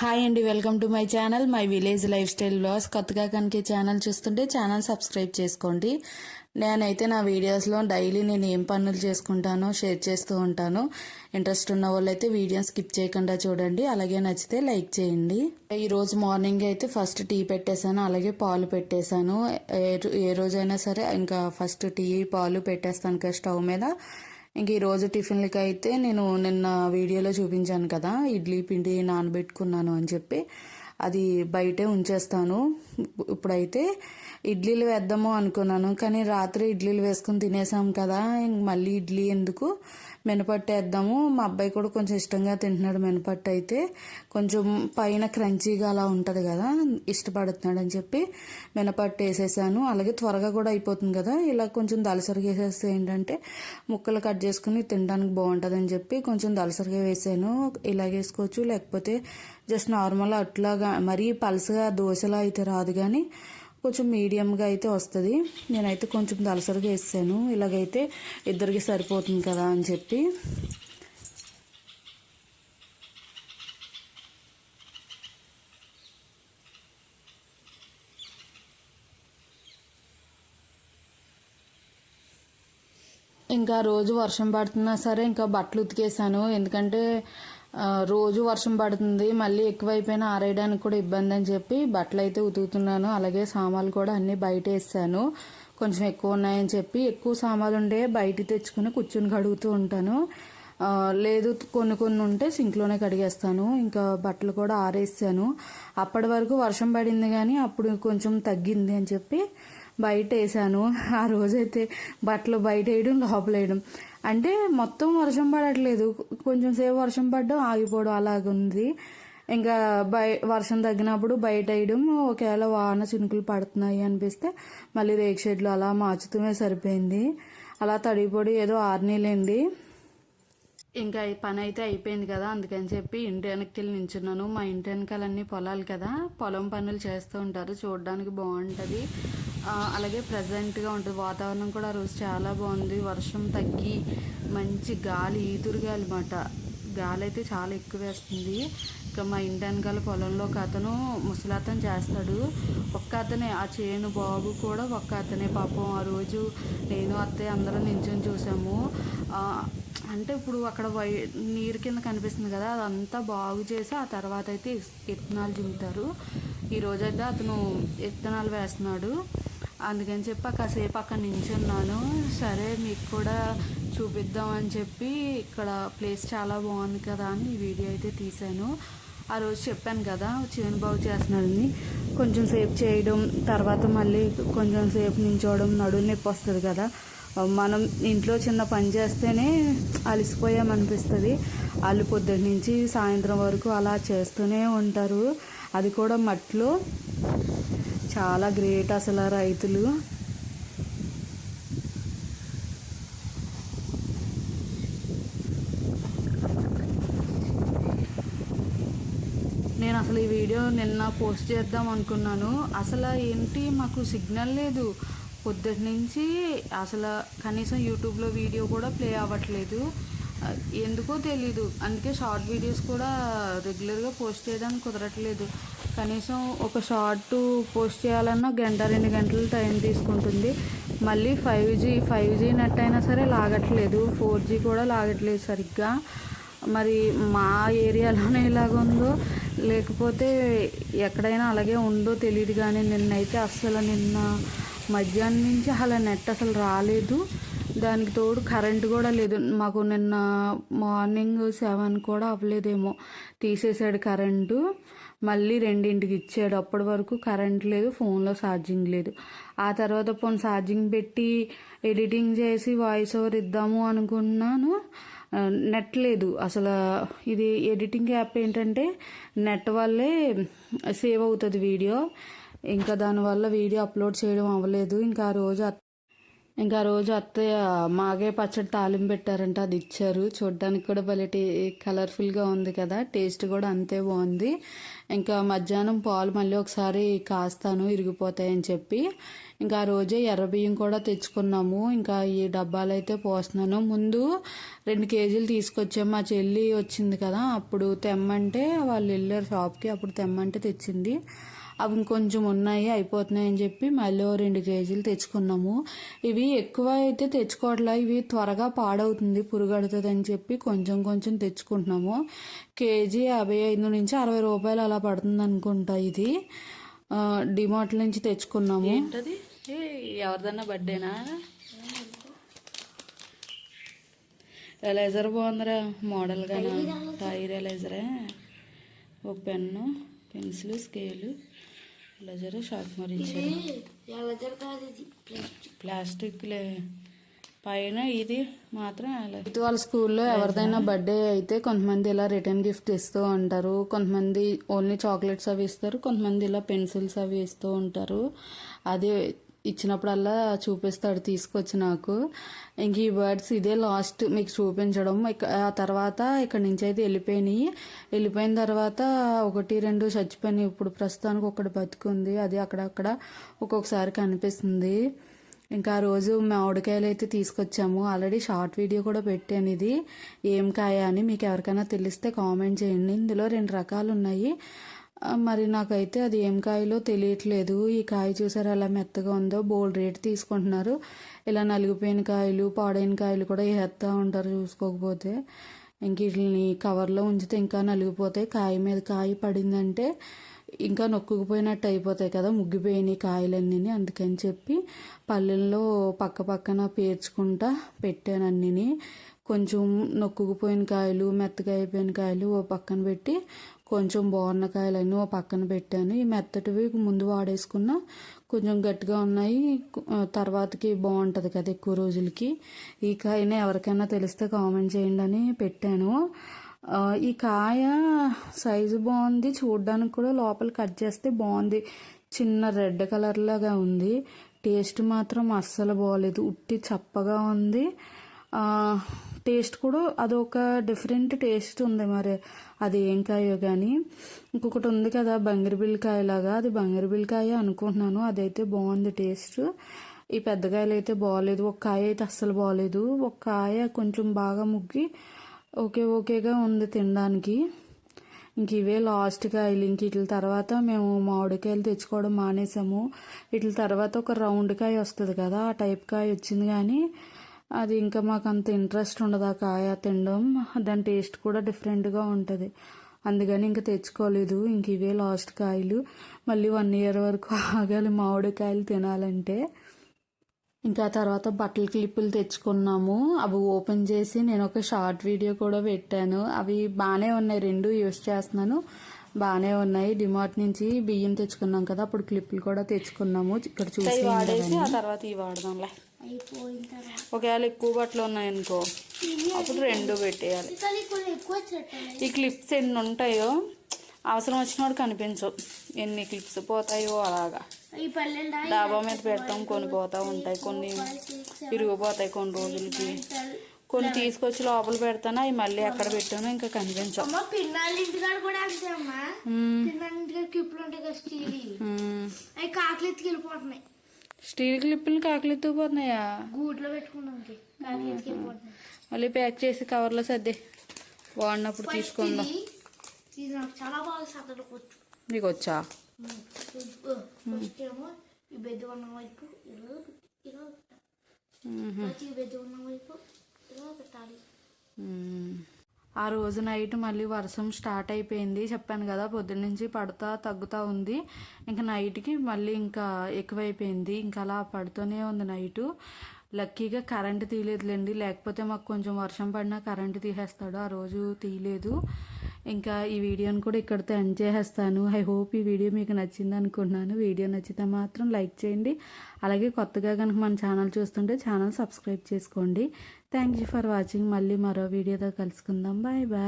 Hi అండి welcome to my channel my village lifestyle blogs కొత్తగా కనుక ఛానల్ చూస్తుంటే ఛానల్ సబ్స్క్రైబ్ చేసుకోండి. నేనైతే నా వీడియోస్లో డైలీ నేను ఏం పనులు చేసుకుంటానో షేర్ చేస్తూ ఉంటాను. ఇంట్రెస్ట్ ఉన్న వాళ్ళైతే వీడియో స్కిప్ చేయకుండా చూడండి. అలాగే నచ్చితే లైక్ చేయండి. ఈరోజు మార్నింగ్ అయితే ఫస్ట్ టీ పెట్టేశాను అలాగే పాలు పెట్టేశాను. ఏ- ఏ రోజైనా సరే ఇంకా ఫస్ట్ టీ పాలు పెట్టేస్తాను కదా స్టవ్ మీద. ఇంక ఈరోజు టిఫిన్లకి అయితే నేను నిన్న వీడియోలో చూపించాను కదా ఇడ్లీ పిండి నానబెట్టుకున్నాను అని చెప్పి. అది బయటే ఉంచేస్తాను. ఇప్పుడైతే ఇడ్లీలు వేద్దాము అనుకున్నాను. కానీ రాత్రి ఇడ్లీలు వేసుకుని తినేసాం కదా. మళ్ళీ ఇడ్లీ ఎందుకు? మినపట్టు వేద్దాము మా అబ్బాయి కూడా కొంచెం ఇష్టంగా తింటున్నాడు మినపట్టు అయితే. కొంచెం పైన క్రంచీగా అలా ఉంటుంది కదా ఇష్టపడుతున్నాడు అని చెప్పి మినపట్టు వేసేసాను. అలాగే త్వరగా కూడా అయిపోతుంది కదా ఇలా కొంచెం దలసరిగా వేసేస్తే ఏంటంటే ముక్కలు కట్ చేసుకుని తినడానికి బాగుంటుంది అని చెప్పి కొంచెం దలసరిగా వేసాను. ఇలా వేసుకోవచ్చు లేకపోతే జస్ట్ నార్మల్ అట్లాగా మరీ పలసగా దోశలా అయితే రాదు కానీ కొంచెం మీడియంగా అయితే వస్తుంది. నేనైతే కొంచెం దలసరిగా వేసాను ఇలాగైతే ఇద్దరికి సరిపోతుంది కదా అని చెప్పి. ఇంకా రోజు వర్షం పడుతున్నా సరే ఇంకా బట్టలు ఉతికేసాను. ఎందుకంటే రోజు వర్షం పడుతుంది. మళ్ళీ ఎక్కువైపోయినా ఆరేయడానికి కూడా ఇబ్బంది అని చెప్పి బట్టలు అయితే ఉతుకుతున్నాను. అలాగే సామాన్లు కూడా అన్ని బయట వేసాను. కొంచెం ఎక్కువ ఉన్నాయని చెప్పి ఎక్కువ సామాన్లు ఉంటే బయట తెచ్చుకుని కూర్చుని కడుగుతూ ఉంటాను. లేదు కొన్ని కొన్ని ఉంటే సింక్లోనే కడిగేస్తాను. ఇంకా బట్టలు కూడా ఆరేసాను. అప్పటి వరకు వర్షం పడింది కానీ అప్పుడు కొంచెం తగ్గింది అని చెప్పి బయట వేసాను. ఆ రోజైతే బట్టలు బయట వేయడం లోపల వేయడం. అంటే మొత్తం వర్షం పడట్లేదు. కొంచెం సేపు వర్షం పడడం ఆగిపోవడం అలాగుంది. ఇంకా బయ వర్షం తగ్గినప్పుడు బయట వేయడం ఒకవేళ వాన చినుకులు పడుతున్నాయి అనిపిస్తే మళ్ళీ రేక్ షెడ్లు అలా మార్చుతూనే సరిపోయింది. అలా తడిపొడి ఏదో ఆర్నీలేండి. ఇంకా ఈ పని అయితే అయిపోయింది కదా అందుకని చెప్పి ఇంటి వెనక్కి వెళ్ళి నించున్నాను. మా ఇంటి వెనకాలన్నీ పొలాలు కదా. పొలం పనులు చేస్తూ ఉంటారు. చూడడానికి బాగుంటుంది. అలాగే ప్రజెంట్గా ఉంటుంది. వాతావరణం కూడా ఆ రోజు చాలా బాగుంది. వర్షం తగ్గి మంచి గాలి ఈదురు గాలి మాట గాలి అయితే చాలా ఎక్కువ వేస్తుంది ఇంకా మా ఇంటి వెనకాల పొలంలో ఒక అతను ముసలాతను చేస్తాడు. ఒక్క అతనే ఆ చేను బాబు కూడా ఒక్క అతనే. పాపం ఆ రోజు నేను అత్తయ్య అందరం నించొని చూసాము. అంటే ఇప్పుడు అక్కడ వై నీరు కింద కనిపిస్తుంది కదా అదంతా బాగు చేసి ఆ తర్వాత అయితే విత్తనాలు దింపుతారు ఈరోజు అయితే అతను విత్తనాలు వేస్తున్నాడు. అందుకని చెప్పి కాసేపు అక్కడ నించున్నాను. సరే మీకు కూడా చూపిద్దాం అని చెప్పి ఇక్కడ ప్లేస్ చాలా బాగుంది కదా అని ఈ వీడియో అయితే తీశాను. ఆ రోజు చెప్పాను కదా చేను బాగు చేస్తున్నాడని. కొంచెం సేపు చేయడం తర్వాత మళ్ళీ కొంచెం సేపు నించోవడం నడుము నొప్పి వస్తుంది కదా. మనం ఇంట్లో చిన్న పని చేస్తేనే అలసిపోయామనిపిస్తుంది వాళ్ళు పొద్దున్న నుంచి సాయంత్రం వరకు అలా చేస్తూనే ఉంటారు. అది కూడా మట్లో చాలా గ్రేట్ అసలు రైతులు. నేను అసలు ఈ వీడియో నిన్న పోస్ట్ చేద్దాం అనుకున్నాను. అసలు ఏంటి మాకు సిగ్నల్ లేదు. పొద్దుటి నుంచి అసలు కనీసం యూట్యూబ్లో వీడియో కూడా ప్లే అవ్వట్లేదు. ఎందుకో తెలీదు. అందుకే షార్ట్ వీడియోస్ కూడా రెగ్యులర్గా పోస్ట్ చేయడానికి కుదరట్లేదు. కనీసం ఒక షార్ట్ పోస్ట్ చేయాలన్నా గంట రెండు గంటలు టైం తీసుకుంటుంది. మళ్ళీ five G five G net అయినా సరే లాగట్లేదు. ఫోర్ జీ కూడా లాగట్లేదు సరిగ్గా. మరి మా ఏరియాలోనే ఎలాగుందో ఉందో లేకపోతే ఎక్కడైనా అలాగే ఉందో తెలియదు కానీ నిన్నైతే అస్సలు నిన్న మధ్యాహ్నం నుంచి అలా నెట్ అసలు రాలేదు. దానికి తోడు కరెంట్ కూడా లేదు. మాకు నిన్న మార్నింగ్ సెవెన్ కూడా అవ్వలేదేమో. తీసేసాడు కరెంటు. మళ్ళీ రెండింటికి ఇచ్చాడు. అప్పటి వరకు కరెంట్ లేదు ఫోన్లో ఛార్జింగ్ లేదు. ఆ తర్వాత ఫోన్ ఛార్జింగ్ పెట్టి ఎడిటింగ్ చేసి వాయిస్ ఓవర్ ఇద్దాము అనుకున్నాను. నెట్ లేదు. అసలు ఇది ఎడిటింగ్ యాప్ ఏంటంటే నెట్ వల్లే సేవ్ అవుతుంది వీడియో. ఇంకా దానివల్ల వీడియో అప్లోడ్ చేయడం అవ్వలేదు. ఇంకా ఆ రోజు ఇంకా రోజు అత్తయ్య మాగే పచ్చడి తాలింపు పెట్టారంట అది ఇచ్చారు. చూడడానికి కూడా భలే టే కలర్ఫుల్గా ఉంది కదా టేస్ట్ కూడా అంతే బాగుంది. ఇంకా మధ్యాహ్నం పాలు మళ్ళీ ఒకసారి కాస్తాను ఇరిగిపోతాయని చెప్పి. ఇంకా ఆ రోజే ఎర్రబియ్యం కూడా తెచ్చుకున్నాము. ఇంకా ఈ డబ్బాలు అయితే పోస్తున్నాను. ముందు రెండు కేజీలు తీసుకొచ్చాము మా చెల్లి వచ్చింది కదా అప్పుడు తెమ్మంటే వాళ్ళు వెళ్ళారు షాప్కి అప్పుడు తెమ్మంటే తెచ్చింది. అవి ఇంకొంచెం ఉన్నాయి అయిపోతున్నాయి అని చెప్పి మళ్ళీ ఓ రెండు కేజీలు తెచ్చుకున్నాము. ఇవి ఎక్కువ అయితే తెచ్చుకోవట్లే ఇవి త్వరగా పాడవుతుంది పురుగడుతుంది అని చెప్పి కొంచెం కొంచెం తెచ్చుకుంటున్నాము. కేజీ యాభై ఐదు నుంచి అరవై రూపాయలు అలా పడుతుంది అనుకుంటా ఇది. డిమార్ట్ నుంచి తెచ్చుకున్నాము. ఏంటది? ఎవరిదన్నా బర్త్డేనా? ఎలైజర్ బాగుందిరా మోడల్ గానా టైర్ ఎలైజరే? ఒక పెన్ను పెన్సిల్ స్కేలు. కాదు ఇది. ప్లాస్టిక్. ప్లాస్టిక్లే. పైన ఇది మాత్రం ఇది వాళ్ళ స్కూల్లో ఎవరిదైనా బర్త్డే అయితే కొంతమంది ఇలా రిటర్న్ గిఫ్ట్ ఇస్తూ ఉంటారు. కొంతమంది ఓన్లీ చాక్లెట్స్ అవి ఇస్తారు. కొంతమంది ఇలా పెన్సిల్స్ అవి ఇస్తూ ఉంటారు. అది ఇచ్చినప్పుడల్లా చూపిస్తాడు తీసుకొచ్చి నాకు. ఇంక ఈ బర్డ్స్ ఇదే లాస్ట్ మీకు చూపించడం. ఆ తర్వాత ఇక్కడ నుంచి అయితే వెళ్ళిపోయినాయి. వెళ్ళిపోయిన తర్వాత ఒకటి రెండు చచ్చిపోయినాయి. ఇప్పుడు ప్రస్తుతానికి ఒకటి బతుకుంది. అది అక్కడక్కడ ఒక్కొక్కసారి కనిపిస్తుంది. ఇంకా ఆ రోజు మామిడికాయలు అయితే తీసుకొచ్చాము. ఆల్రెడీ షార్ట్ వీడియో కూడా పెట్టాను ఇది. ఏం కాయ అని మీకు ఎవరికైనా తెలిస్తే కామెంట్ చేయండి. ఇందులో రెండు రకాలు ఉన్నాయి. మరి నాకైతే అది ఏం కాయలో తెలియట్లేదు. ఈ కాయ చూసారు అలా మెత్తగా ఉందో బోల్డ్ రేట్ తీసుకుంటున్నారు. ఇలా నలిగిపోయిన కాయలు పాడైన కాయలు కూడా వేస్తూ ఉంటారు చూసుకోకపోతే. ఇంక వీటిని కవర్లో ఉంచితే ఇంకా నలిగిపోతాయి. కాయ మీద కాయ పడిందంటే ఇంకా నొక్కుకుపోయినట్టు అయిపోతాయి కదా ముగ్గిపోయినాయి కాయలన్నీ అందుకని చెప్పి పల్లెల్లో పక్క పక్కన పేర్చుకుంటా పెట్టాను అన్నిని. కొంచెం నొక్కుకుపోయిన కాయలు మెత్తగా అయిపోయిన కాయలు ఓ పక్కన పెట్టి కొంచెం బోర్నకాయలు అన్నీ ఓ పక్కన పెట్టాను. ఈ మెత్తటివి ముందు వాడేసుకున్న కొంచెం గట్టిగా ఉన్నాయి. తర్వాతకి బాగుంటుంది కదా ఎక్కువ రోజులకి. ఈ కాయని ఎవరికైనా తెలిస్తే కామెంట్ చేయండి అని పెట్టాను. ఈ కాయ సైజు బాగుంది. చూడడానికి కూడా లోపల కట్ చేస్తే బాగుంది. చిన్న రెడ్ కలర్లాగా ఉంది. టేస్ట్ మాత్రం అస్సలు బాగోలేదు ఉట్టి చప్పగా ఉంది. టేస్ట్ కూడా అదొక డిఫరెంట్ టేస్ట్ ఉంది మరి. అది ఏం కాయో కానీ ఇంకొకటి ఉంది కదా బంగిరిబిల్లికాయ లాగా. అది బంగిరిబిల్లికాయ అనుకుంటున్నాను. అదైతే బాగుంది టేస్ట్. ఈ పెద్ద కాయలు అయితే బాగోలేదు ఒక కాయ అయితే అస్సలు బాగోలేదు ఒక కాయ కొంచెం బాగా ముగ్గి ఓకే ఓకేగా ఉంది తినడానికి. ఇంక ఇవే లాస్ట్ కాయలు. ఇంక వీటి తర్వాత మేము మామిడికాయలు తెచ్చుకోవడం మానేసాము. వీటి తర్వాత ఒక రౌండ్ కాయ వస్తుంది కదా ఆ టైప్ కాయ వచ్చింది కానీ అది ఇంకా మాకు అంత ఇంట్రెస్ట్ ఉండదు ఆ కాయ తినడం. దాని టేస్ట్ కూడా డిఫరెంట్గా ఉంటుంది. అందుకని ఇంకా తెచ్చుకోలేదు. ఇంక ఇవే లాస్ట్ కాయలు. మళ్ళీ వన్ ఇయర్ వరకు ఆగాలి మామిడికాయలు తినాలంటే. ఇంకా ఆ తర్వాత బట్టల క్లిప్పులు తెచ్చుకున్నాము. అవి ఓపెన్ చేసి నేను ఒక షార్ట్ వీడియో కూడా పెట్టాను. అవి బాగానే ఉన్నాయి. రెండు యూస్ చేస్తున్నాను. బాగానే ఉన్నాయి. డిమార్ట్ నుంచి బియ్యం తెచ్చుకున్నాం కదా. అప్పుడు క్లిప్పులు కూడా తెచ్చుకున్నాము. ఇక్కడ చూసి వాడేసి ఆ తర్వాత ఇవి వాడదాంలే. అయిపోయిన తర్వాత. ఒకవేళ ఎక్కువ బట్టలు ఉన్నాయనుకో అప్పుడు రెండు పెట్టేయాలి. ఈ క్లిప్స్ ఎన్ని ఉంటాయో అవసరం వచ్చినప్పుడు కనిపించవు. ఎన్ని క్లిప్స్ పోతాయో అలాగా. డాబా మీద పెడతాం కొన్ని పోతా ఉంటాయి. కొన్ని విరిగిపోతాయి కొన్ని రోజులకి. కొన్ని తీసుకొచ్చి లోపల పెడతాను అవి మళ్ళీ ఎక్కడ పెట్టానో ఇంకా కనిపించవు. అవి కాకులు స్టీల్ క్లిప్పులు కాకులు ఎత్తుకుపోతున్నాయా గూట్లో వెళ్ళిపోతున్నాయి మళ్ళీ ప్యాక్ చేసి కవర్లో సర్దే. వాడినప్పుడు తీసుకుందాం. నాకు చాలా బాగా సదరుకోవచ్చు మీకు వచ్చా ఫస్ట్ ఏమో ఈ బెడ్ ఉన్న వైపు ఇలా ఇలా ఈ బెడ్ ఉన్న వైపు ఇలా పెట్టాలి. ఆ రోజు నైట్ మళ్ళీ వర్షం స్టార్ట్ అయిపోయింది. చెప్పాను కదా పొద్దున్న నుంచి పడుతా తగ్గుతూ ఉంది. ఇంకా నైట్కి మళ్ళీ ఇంకా ఎక్కువైపోయింది. ఇంకా అలా పడుతూనే ఉంది నైటు. లక్కీగా కరెంట్ తీయలేదులేండి. లేకపోతే మాకు కొంచెం వర్షం పడినా కరెంట్ తీసేస్తాడు. ఆ రోజు తీయలేదు. ఇంకా ఈ వీడియోని కూడా ఇక్కడితో ఎండ్ చేసేస్తాను. ఐ హోప్ ఈ వీడియో మీకు నచ్చింది అనుకున్నాను వీడియో నచ్చితే మాత్రం లైక్ చేయండి. అలాగే కొత్తగా కనుక మన ఛానల్ చూస్తుంటే ఛానల్ సబ్స్క్రైబ్ చేసుకోండి. థ్యాంక్ యూ ఫర్ వాచింగ్ మళ్ళీ మరో వీడియోతో కలుసుకుందాం. Bye bye